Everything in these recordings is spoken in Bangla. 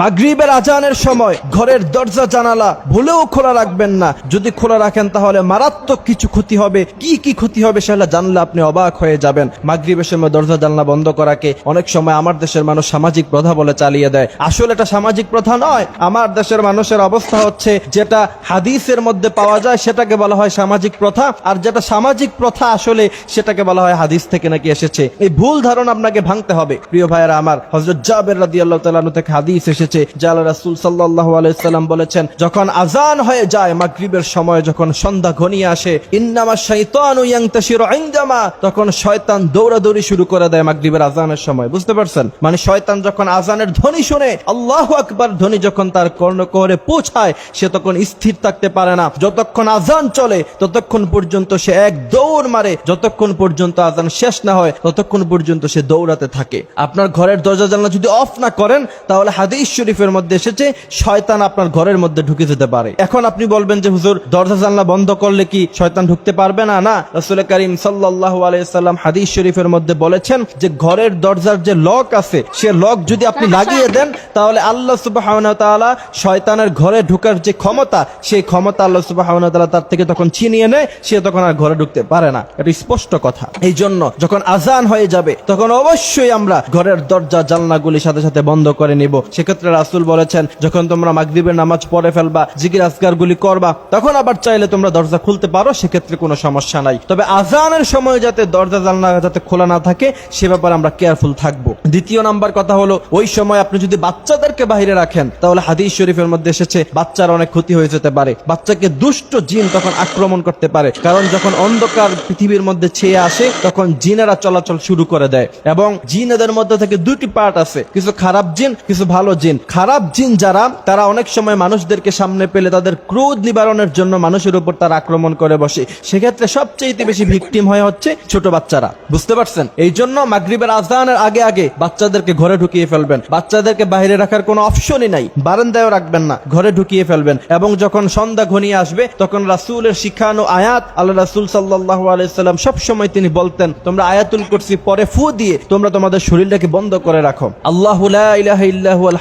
মাগরিবের আজানের সময় ঘরের দরজা জানালা ভুলেও খোলা রাখবেন না। যদি খোলা রাখেন তাহলে মারাত্মক কিছু ক্ষতি হবে। কি কি ক্ষতি হবে সেটা জানলে আপনি অবাক হয়ে যাবেন। মাগরিবের সময় দরজা জানলা বন্ধ করাকে অনেক সময় আমার দেশের মানুষ সামাজিক প্রথা বলে চালিয়ে দেয়। আসলে এটা সামাজিক প্রথা নয়। আমার দেশের মানুষের অবস্থা হচ্ছে যেটা হাদিসের মধ্যে পাওয়া যায় সেটাকে বলা হয় সামাজিক প্রথা। আর যেটা সামাজিক প্রথা আসলে সেটাকে বলা হয় হাদিস থেকে নাকি এসেছে। এই ভুল ধারণা আপনাকে ভাঙতে হবে। প্রিয় ভাইয়েরা আমার হজরত জাবের রাদি আল্লাহ থেকে হাদিস এসেছে। যে আল্লাহ রাসুল সাল্লাহ আলাইসাল্লাম বলেছেন, যখন আজান হয়ে যায়, মাগরিবের সময় যখন সন্ধ্যা ঘনিয়ে আসে, ইন্নামা ইয়াংতাশিরু ইনদামা তখন শয়তান দৌড়াদৌড়ি শুরু করে দেয় মাগরিবের আজানের সময়। বুঝতে পারছেন? মানে শয়তান যখন আজানের ধ্বনি শুনে, আল্লাহু আকবার ধ্বনি যখন তার কর্ণকোহরে পৌঁছায়, সে তখন স্থির থাকতে পারে না। যতক্ষণ আজান চলে, ততক্ষণ পর্যন্ত সে এক দৌড় মারে। যতক্ষণ পর্যন্ত আজান শেষ না হয়, ততক্ষণ পর্যন্ত সে দৌড়াতে থাকে। আপনার ঘরের দরজা জানলা যদি অফ না করেন, তাহলে হাদিস শরীফের মধ্যে এসেছে শয়তান আপনার ঘরের মধ্যে ঢুকে যেতে পারে। এখন আপনি বলবেন যে হুজুর দরজা জানলা বন্ধ করলে কি শয়তান ঢুকতে পারবে না? না রসুল করিম সাল্লাল্লাহু আলাইহি সাল্লাম হাদিস শরীফের মধ্যে বলেছেন যে ঘরের দরজার যে লক আছে সে লক যদি আপনি লাগিয়ে দেন তাহলে আল্লাহ তাআলা শয়তানের ঘরে ঢুকার যে ক্ষমতা সেই ক্ষমতা আল্লাহ ওয়া তার থেকে তখন ছিনিয়ে নেয় সে তখন আর ঘরে ঢুকতে পারে না। এটা স্পষ্ট কথা। এই জন্য যখন আজান হয়ে যাবে তখন অবশ্যই আমরা ঘরের দরজা জানলাগুলি সাথে সাথে বন্ধ করে নিব। সেক্ষেত্রে রাসূল বলেছেন, যখন তোমরা মাগরিবের নামাজ পড়ে ফেলবা, জিকির আজকারগুলি করবা, তখন আবার চাইলে তোমরা দরজা খুলতে পারো, সেক্ষেত্রে কোনো সমস্যা নাই। তবে আজানের সময় যাতে দরজা, জানলা যাতে খোলা না থাকে, সে ব্যাপারে আমরা কেয়ারফুল থাকব। দ্বিতীয় নাম্বার কথা হলো, ওই সময় আপনি যদি বাচ্চাদেরকে বাইরে রাখেন, তাহলে হাদিস শরীফের মধ্যে এসেছে, বাচ্চার অনেক ক্ষতি হয়ে যেতে পারে। বাচ্চাকে দুষ্ট জিন তখন আক্রমণ করতে পারে, কারণ যখন অন্ধকার পৃথিবীর মধ্যে ছেয়ে আসে, তখন জিনেরা চলাচল শুরু করে দেয়। এবং জিনেদের মধ্যে থেকে দুটি পার্ট আছে, কিছু খারাপ জিন, কিছু ভালো জিন। খারাপ জিন যারা, তারা অনেক সময় মানুষদেরকে সামনে পেলে তাদের ক্রোধ নিবারণের জন্য মানুষের উপর তারা আক্রমণ করে বসে। সেক্ষেত্রে সবচেয়ে বেশি ভিকটিম হয় হচ্ছে ছোট বাচ্চারা। বুঝতে পারছেন? এই জন্য মাগরিবের আজানের আগে আগে বাচ্চাদেরকে ঘরে ঢুকিয়ে ফেলবেন। বাচ্চাদেরকে বাইরে রাখার কোনো অপশনই নাই। বারান্দায়ও রাখবেন না, ঘরে ঢুকিয়ে ফেলবেন। এবং যখন সন্ধ্যা ঘনিয়ে আসবে, তখন রাসূলের শিখানো আয়াত আল্লাহ রাসুল সাল্লাল্লাহু আলাইহি সাল্লাম সব সময় তিনি বলতেন, তোমরা আয়াতুল করছি পরে ফু দিয়ে তোমরা তোমাদের শরীরটাকে বন্ধ করে রাখো। আল্লাহ ইলাহা ইল্লা হুয়াল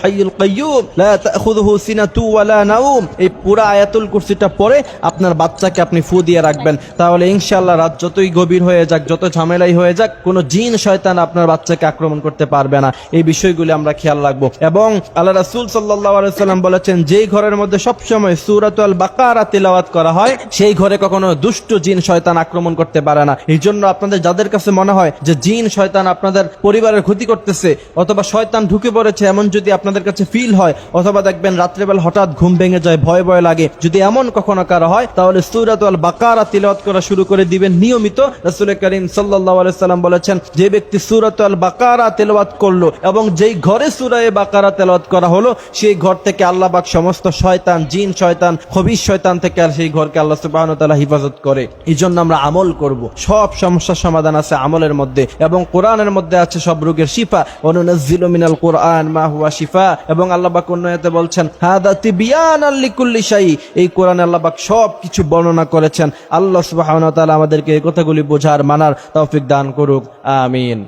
আপনার বাচ্চাকে আপনি ফু দিয়ে রাখবেন। তাহলে ইনশাআল্লাহ রাত যতই গভীর হয়ে যাক, যত ঝামেলাই হয়ে যাক, কোনো জিন, শয়তান আপনার বাচ্চাকে আক্রমণ করতে পারবে না। এই বিষয়গুলি আমরা খেয়াল রাখব। এবং আল্লাহ রাসূল সাল্লাম বলেছেন, যেই ঘরের মধ্যে সবসময় সূরাতুল বাকারা করা হয়, সেই ঘরে কখনো দুষ্ট জিন, শয়তান আক্রমণ করতে পারে না। এই জন্য আপনাদের যাদের কাছে মনে হয় যে জিন, শয়তান আপনাদের পরিবারের ক্ষতি করতেছে, অথবা শয়তান ঢুকে পড়েছে, এমন যদি আপনাদের কাছে ফিল হয়, অথবা দেখবেন রাত্রেবেলা হঠাৎ ঘুম ভেঙে যায়, ভয় ভয় লাগে। যদি এমন কখনো কারও হয়, তাহলে সূরাতুল বাকারা তিলাওয়াত করা শুরু করে দিবেন। নিয়মিত রাসূল করিম সাল্লাম বলেছেন, যে ব্যক্তি সূরাতুল বাকারা তেলাওয়াত করল এবং যেই ঘরে সুরায় বাকারা তেলাওয়াত করা হলো, সেই ঘর থেকে আল্লাহ পাক সমস্ত শয়তান, জিন শয়তান, খবিশ শয়তান থেকে আর সেই ঘরকে আল্লাহ সুবহানাহু ওয়া তাআলা হিফাজত করে। এই জন্য আমরা আমল করব। সব সমস্যার সমাধান আছে আমলের মধ্যে এবং কোরআনের মধ্যে আছে সব রোগের শিফা। অনুনাজ্জিলু মিনাল কোরআন মা হুয়া শিফা। এবং আল্লাহ পাক অন্য আয়াতে বলছেন, হাদা তিবিয়ান আল্লিকুল্লি সাই এই কোরআন আল্লাহবাক সব কিছু বর্ণনা করেছেন। আল্লাহ সুবাহ আমাদেরকে এই কথাগুলি বোঝার, মানার তৌফিক দান করুক। আমিন।